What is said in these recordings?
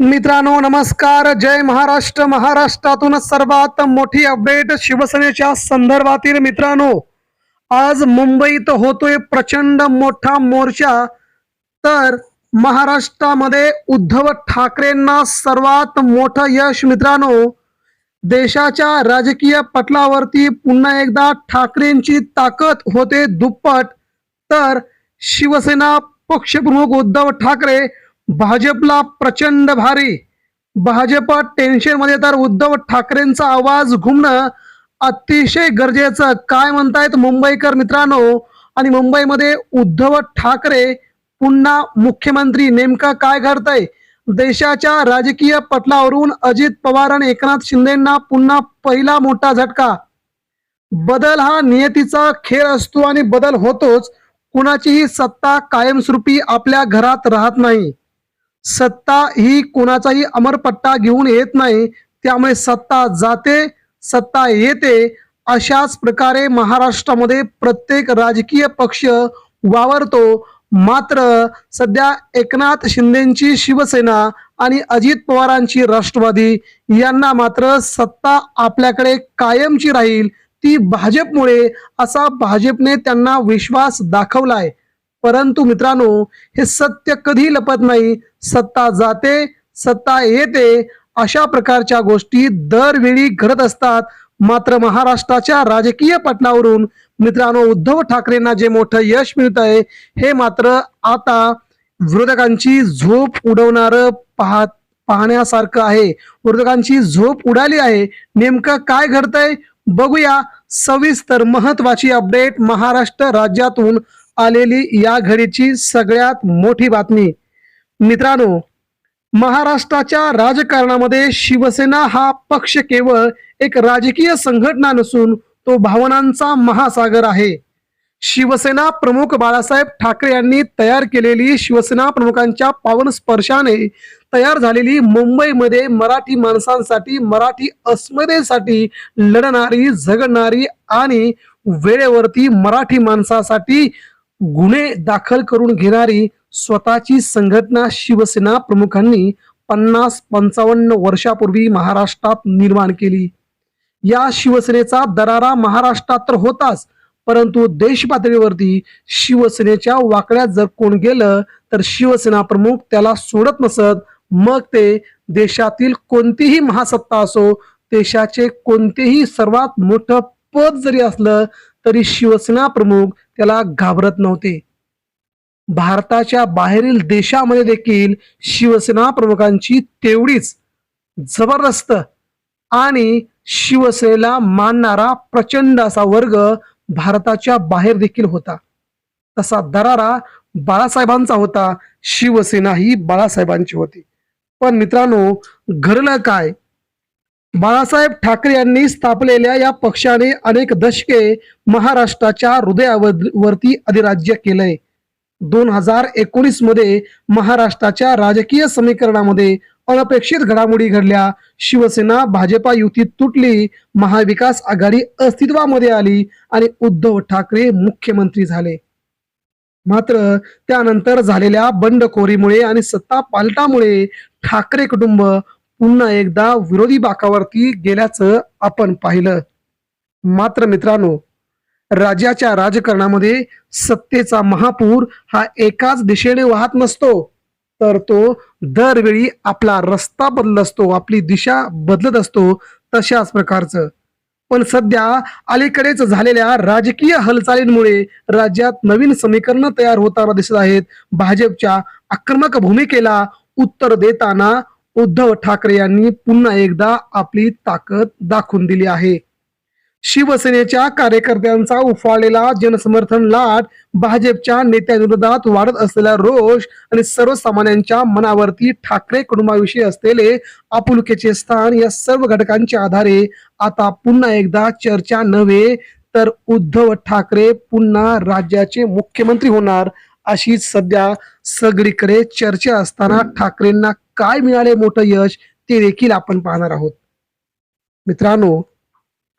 मित्रांनो नमस्कार. जय महाराष्ट्र. महाराष्ट्रातून सर्वात मोठी अपडेट शिवसेनेच्या संदर्भातील मित्रांनो आज मुंबईत होतोय प्रचंड मोठा मोर्चा. तर महाराष्ट्रामध्ये उद्धव ठाकरेंना सर्वात मोठं यश मित्रांनो देशाच्या राजकीय पटलावरती पुन्हा एकदा ठाकरेंची ताकद होते दुप्पट. तर शिवसेना पक्षप्रमुख उद्धव ठाकरे भाजपला प्रचंड भारी. भाजप टेन्शनमध्ये. तर उद्धव ठाकरेंचा आवाज घुमणं अतिशय गरजेचं. काय म्हणतायत मुंबईकर मित्रांनो? आणि मुंबईमध्ये उद्धव ठाकरे पुन्हा मुख्यमंत्री नेमकं काय घडतंय? देशाच्या राजकीय पटलावरून अजित पवार आणि एकनाथ शिंदेना पुन्हा पहिला मोठा झटका. बदल हा नियतीचा खेळ असतो आणि बदल होतोच. कुणाचीही सत्ता कायमस्वरूपी आपल्या घरात राहत नाही. सत्ता ही कोणाचाही अमरपट्टा घेऊन येत नाही त्यामुळे सत्ता जाते सत्ता येते अशाच प्रकारे महाराष्ट्रामध्ये प्रत्येक राजकीय पक्ष वावरतो. मात्र सध्या एकनाथ शिंदेची शिवसेना आणि अजित पवारांची राष्ट्रवादी यांना मात्र सत्ता आपल्याकडे कायमची राहील ती भाजपमुळे असा भाजपने त्यांना विश्वास दाखवलाय. परंतु मित्रांनो हे सत्य कधी लपत नाही? सत्ता जाते सत्ता येते अशा प्रकारच्या गोष्टी दरवेळी घडत असतात. मात्र महाराष्ट्राच्या राजकीय पटलावरून मित्रांनो उद्धव ठाकरेंना जे मोठं यश मिळत आहे हे मात्र आता विरोधकांची झोप उडवणार पाहत पाहण्यासारखं आहे. विरोधकांची झोप उडाली आहे. नेमकं काय घडतंय? बघूया. सविस्तर महत्वाची अपडेट महाराष्ट्र राज्यातून आलेली या घडीची सगळ्यात मोठी बातमी. मित्रांनो महाराष्ट्राच्या राजकारणामध्ये शिवसेना हा पक्ष केवळ एक राजकीय संघटना नसून तो भावनांचा महासागर आहे. शिवसेना प्रमुख बाळासाहेब ठाकरे यांनी तयार केलेली शिवसेना प्रमुखांच्या पावन स्पर्शाने तयार झालेली मुंबईमध्ये मराठी माणसांसाठी मराठी अस्मितेसाठी लढणारी झगडणारी आणि वेळेवरती मराठी माणसासाठी गुन्हे दाखल करून घेणारी स्वतःची संघटना शिवसेना प्रमुखांनी पन्नास पंचावन्न वर्षापूर्वी महाराष्ट्रात निर्माण केली. या शिवसेनेचा दरारा महाराष्ट्रात तर होताच परंतु देश पातळीवरती शिवसेनेच्या वाकड्यात जर कोण गेलं तर शिवसेना प्रमुख त्याला सोडत नसत. मग ते देशातील कोणतीही महासत्ता असो देशाचे कोणतेही सर्वात मोठं पद जरी असलं तरी शिवसेना प्रमुख त्याला घाबरत नव्हते. भारताच्या बाहेरील देशामध्ये देखील शिवसेना प्रमुखांची तेवढीच जबरदस्त आणि शिवसेनेला मानणारा प्रचंड असा वर्ग भारताच्या बाहेर देखील होता. तसा दरारा बाळासाहेबांचा होता. शिवसेना ही बाळासाहेबांची होती. पण मित्रांनो घडलं काय? बाळासाहेब ठाकरे यांनी स्थापलेल्या या पक्षाने अनेक दशके महाराष्ट्राच्या हृदयावरती अधिराज्य केलंय. दोन हजार एकोणीसमध्ये महाराष्ट्राच्या राजकीय समीकरणामध्ये अनपेक्षित घडामोडी घडल्या. शिवसेना भाजपा युतीत तुटली. महाविकास आघाडी अस्तित्वामध्ये आली आणि उद्धव ठाकरे मुख्यमंत्री झाले. मात्र त्यानंतर झालेल्या बंडखोरीमुळे आणि सत्ता पालटामुळे ठाकरे कुटुंब पुन्हा एकदा विरोधी बाकावरती गेल्याचं आपण पाहिलं. मात्र मित्रांनो राज्याच्या राजकारणामध्ये सत्तेचा महापूर हा एकाच दिशेने वाहत नसतो. तर तो दरवेळी आपला रस्ता बदलत असतो आपली दिशा बदलत असतो तशाच प्रकारचं. पण सध्या अलीकडेच झालेल्या राजकीय हालचालींमुळे राज्यात नवीन समीकरण तयार होताना दिसत आहेत. भाजपच्या आक्रमक भूमिकेला उत्तर देताना उद्धव ठाकरे यांनी पुन्हा एकदा आपली ताकद दाखवून दिली आहे. शिवसेनेच्या कार्यकर्त्यांचा उफाळलेला जनसमर्थन लाट भाजपच्या नेत्यांविरोधात वाढत असलेला रोष आणि सर्वसामान्यांच्या मनावरती ठाकरे कुटुंबाविषयी असलेले आपुलकीचे स्थान या सर्व घटकांच्या आधारे आता पुन्हा एकदा चर्चा नव्हे तर उद्धव ठाकरे पुन्हा राज्याचे मुख्यमंत्री होणार अशीच सध्या सगळीकडे चर्चा असताना ठाकरेंना काय मिळाले मोठं यश ते देखील आपण पाहणार आहोत. मित्रांनो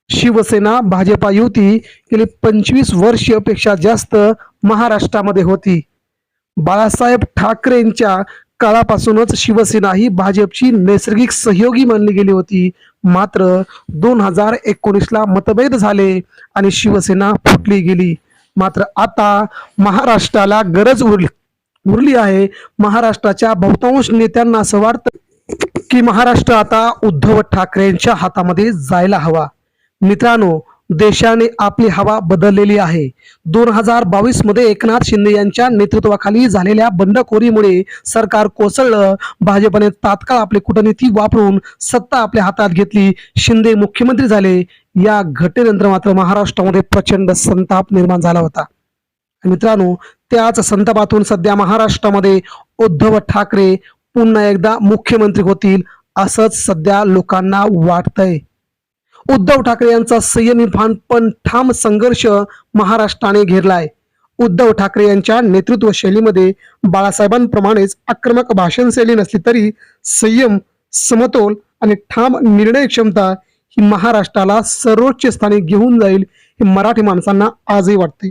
शिवसेना भाजपा युती गेली पंचवीस वर्षपेक्षा जास्त महाराष्ट्रामध्ये होती. बाळासाहेब ठाकरेंच्या काळापासूनच शिवसेना ही भाजपची नैसर्गिक सहयोगी मानली गेली होती. मात्र दोन हजार एकोणीसला मतभेद झाले आणि शिवसेना फुटली गेली. मात्र आता महाराष्ट्राला गरज उरली उरली आहे. महाराष्ट्राच्या बहुतांश नेत्यांना असं वाटतं की महाराष्ट्र आता उद्धव ठाकरेंच्या हातामध्ये जायला हवा. मित्रांनो देशाने आपली हवा बदललेली आहे. दोन हजार बावीसमध्ये एकनाथ शिंदे यांच्या नेतृत्वाखाली झालेल्या बंडखोरीमुळे सरकार कोसळलं. भाजपने तात्काळ आपली कूटनीती वापरून सत्ता आपल्या हातात घेतली. शिंदे मुख्यमंत्री झाले. या घटनेनंतर मात्र महाराष्ट्रामध्ये प्रचंड संताप निर्माण झाला होता. मित्रांनो त्याच संतापातून सध्या महाराष्ट्रामध्ये उद्धव ठाकरे पुन्हा एकदा मुख्यमंत्री होतील असंच सध्या लोकांना वाटतंय. उद्धव ठाकरे यांचा संयमी भान पण ठाम संघर्ष महाराष्ट्राने घेरलाय. उद्धव ठाकरे यांच्या नेतृत्व शैलीमध्ये बाळासाहेबांप्रमाणेच आक्रमक भाषण शैली नसली तरी संयम समतोल आणि ठाम निर्णय क्षमता ही महाराष्ट्राला सर्वोच्च स्थानी घेऊन जाईल हे मराठी माणसांना आजही वाटते.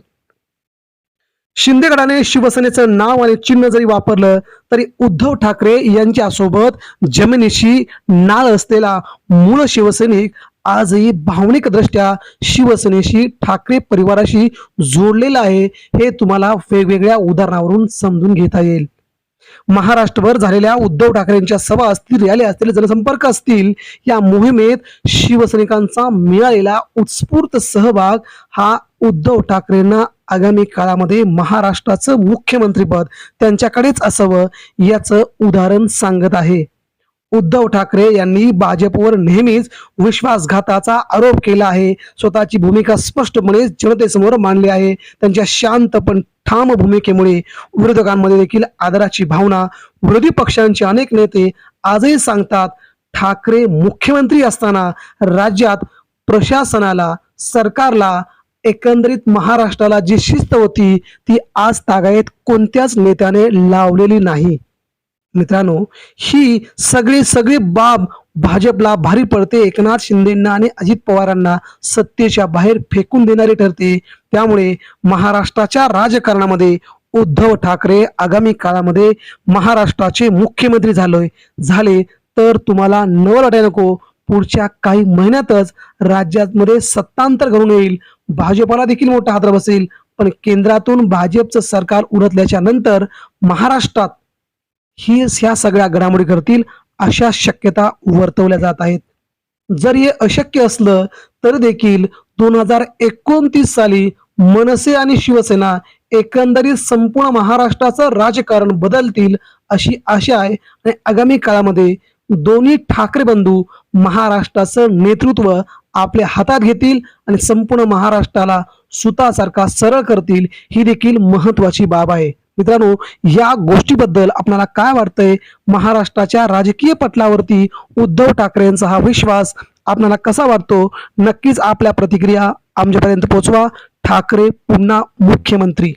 शिंदेगडाने शिवसेनेचं नाव आणि चिन्ह जरी वापरलं तरी उद्धव ठाकरे यांच्यासोबत जमिनीशी नाळ असलेला मूळ शिवसैनिक आजही भावनिक दृष्ट्या शिवसेनेशी ठाकरे परिवाराशी जोडलेलं आहे हे तुम्हाला वेगवेगळ्या उदाहरणावरून समजून घेता येईल. महाराष्ट्रभर झालेल्या उद्धव ठाकरेंच्या सभा असतील रॅली असतील जनसंपर्क असतील या मोहिमेत शिवसैनिकांचा मिळालेला उत्स्फूर्त सहभाग हा उद्धव ठाकरेंना आगामी काळामध्ये महाराष्ट्राचं मुख्यमंत्रीपद त्यांच्याकडेच असावं याचं उदाहरण सांगत आहे. उद्धव ठाकरे यांनी भाजपवर नेहमीच विश्वासघाताचा आरोप केला आहे. स्वतःची भूमिका स्पष्टपणे जनतेसमोर मांडली आहे. त्यांच्या शांत पण ठाम भूमिकेमुळे विरोधकांमध्ये देखील आदराची भावना विरोधी पक्षांचे अनेक नेते आजही सांगतात ठाकरे मुख्यमंत्री असताना राज्यात प्रशासनाला सरकारला एकंदरीत महाराष्ट्राला जी शिस्त होती ती आज तागायत कोणत्याच नेत्याने लावलेली नाही. मित्रांनो ही सगळी सगळी बाब भाजपला भारी पडते. एकनाथ शिंदेंना आणि अजित पवारांना सत्तेच्या बाहेर फेकून देणारी ठरते. त्यामुळे महाराष्ट्राच्या राजकारणामध्ये उद्धव ठाकरे आगामी काळामध्ये महाराष्ट्राचे मुख्यमंत्री झालोय. झाले तर तुम्हाला नवल वाटाय नको. पुढच्या काही महिन्यातच राज्यामध्ये सत्तांतर घडून येईल. भाजपला देखील मोठा हादरा बसेल. पण केंद्रातून भाजपचं सरकार उलटल्याच्या नंतर महाराष्ट्रात ही ह्या सगळ्या घडामोडी करतील अशा शक्यता वर्तवल्या जात आहेत. जर हे अशक्य असलं तर देखील दोन हजार एकोणतीस साली मनसे आणि शिवसेना एकंदरीत संपूर्ण महाराष्ट्राचं राजकारण बदलतील अशी आशा आहे आणि आगामी काळामध्ये दोन्ही ठाकरे बंधू महाराष्ट्राचं नेतृत्व आपल्या हातात घेतील आणि संपूर्ण महाराष्ट्राला सुतासारखा सरळ करतील ही देखील महत्वाची बाब आहे. मित्रांनो या गोष्टीबद्दल आपल्याला काय वाटतंय? महाराष्ट्राच्या राजकीय पटलावरती उद्धव ठाकरेंचा हा विश्वास आपल्याला कसा वाटतो? नक्कीच आपल्या प्रतिक्रिया आमच्यापर्यंत पोहोचवा. ठाकरे पुन्हा मुख्यमंत्री.